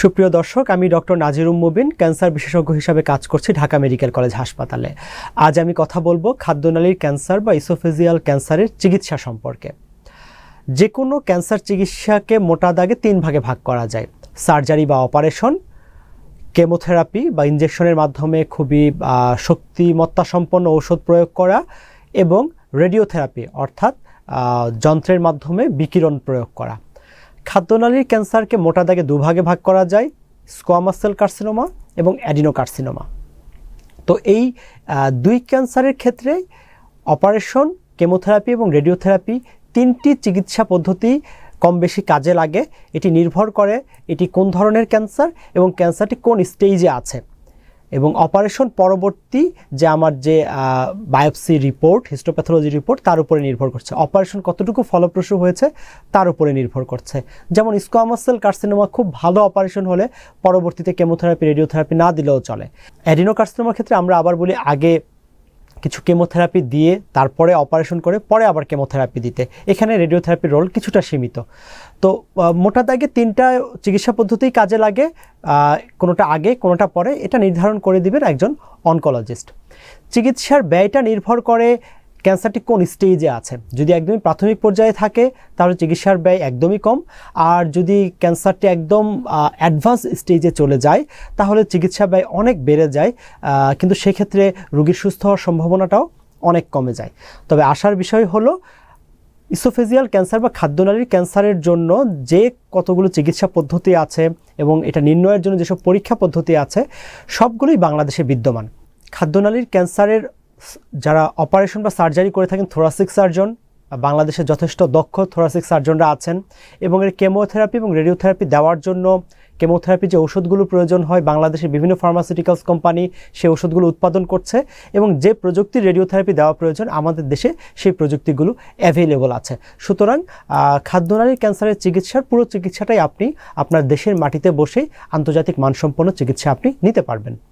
সুপ্রিয় দর্শক, আমি ডক্টর নাজিরুম মুবিন, ক্যান্সার বিশেষজ্ঞ হিসাবে কাজ করছি ঢাকা মেডিকেল কলেজ হাসপাতালে। আজ আমি কথা বলব খাদ্যনালীর ক্যান্সার বা ইসোফেজিয়াল ক্যান্সারের চিকিৎসা সম্পর্কে। যে কোনো ক্যান্সার চিকিৎসাকে মোটা দাগে তিন ভাগে ভাগ করা যায়। সার্জারি বা অপারেশন, কেমোথেরাপি বা ইনজেকশনের মাধ্যমে খুবই শক্তিমত্তা সম্পন্ন ঔষধ প্রয়োগ করা এবং রেডিওথেরাপি অর্থাৎ যন্ত্রের মাধ্যমে বিকিরণ প্রয়োগ করা। খাদ্যনালীর ক্যান্সারকে মোটা দাগে দুভাগে ভাগ করা যায় স্কোয়ামাস সেল কার্সিনোমা এবং অ্যাডিনো কার্সিনোমা তো এই দুই ক্যান্সারের ক্ষেত্রে অপারেশন, কেমোথেরাপি এবং রেডিওথেরাপি তিনটি চিকিৎসা পদ্ধতি কম বেশি কাজে লাগে। এটি নির্ভর করে এটি কোন ধরনের ক্যান্সার এবং ক্যান্সারটি কোন স্টেজে আছে। এবং অপারেশন পরবর্তী যে আমার যে বায়োপসি রিপোর্ট হিস্টোপ্যাথোলজি রিপোর্ট, তার উপরে নির্ভর করছে। অপারেশন কতটুকু ফলপ্রসূ হয়েছে, তার উপরে নির্ভর করছে। যেমন স্কোয়ামাসেল কার্সিনোমা খুব ভালো অপারেশন হলে পরবর্তীতে কেমোথেরাপি রেডিওথেরাপি না দিলেও চলে। অ্যাডিনো অ্যাডিনোকার্সিনোমার ক্ষেত্রে আমরা আবার বলি আগে কিছু কেমোথেরাপি দিয়ে তারপরে অপারেশন করে পরে আবার কেমোথেরাপি দিতে। এখানে রেডিওথেরাপির রোল কিছুটা সীমিত। তো মোটা দাগে তিনটা চিকিৎসা পদ্ধতিই কাজে লাগে। কোনোটা আগে, কোনোটা পরে, এটা নির্ধারণ করে দিবেন একজন অনকোলজিস্ট। চিকিৎসার ব্যয়টা নির্ভর করে ক্যান্সারটি কোন স্টেজে আছে? যদি একদমই প্রাথমিক পর্যায়ে থাকে, তাহলে চিকিৎসার ব্যয় একদমই কম। আর যদি ক্যান্সারটি একদম অ্যাডভান্স স্টেজে চলে যায়, তাহলে চিকিৎসা ব্যয় অনেক বেড়ে যায় কিন্তু সেক্ষেত্রে রোগীর সুস্থ হওয়ার সম্ভাবনাটাও অনেক কমে যায়। তবে আসার বিষয় হলো ইসোফেজিয়াল ক্যান্সার বা খাদ্যনালীর ক্যান্সারের জন্য যে কতগুলো চিকিৎসা পদ্ধতি আছে এবং এটা নির্ণয়ের জন্য যেসব পরীক্ষা পদ্ধতি আছে, সবগুলোই বাংলাদেশে বিদ্যমান। খাদ্যনালীর ক্যান্সারের যারা অপারেশন বা সার্জারি করে থাকেন থোরাসিক সার্জন বাংলাদেশে যথেষ্ট দক্ষ থোরাসিক সার্জনরা আছেন এবং এর কেমোথেরাপি এবং রেডিওথেরাপি দেওয়ার জন্য কেমোথেরাপি যে ওষুধগুলো প্রয়োজন হয় বাংলাদেশের বিভিন্ন ফার্মাসিউটিক্যালস কোম্পানি সেই ওষুধগুলো উৎপাদন করছে এবং যে প্রযুক্তির রেডিওথেরাপি দেওয়া প্রয়োজন আমাদের দেশে সেই প্রযুক্তিগুলো অ্যাভেলেবল আছে। সুতরাং আহ, খাদ্যনালীর ক্যান্সারের চিকিৎসার পুরো চিকিৎসাটাই আপনি আপনার দেশের মাটিতে বসেই আন্তর্জাতিক মানসম্পন্ন চিকিৎসা আপনি নিতে পারবেন।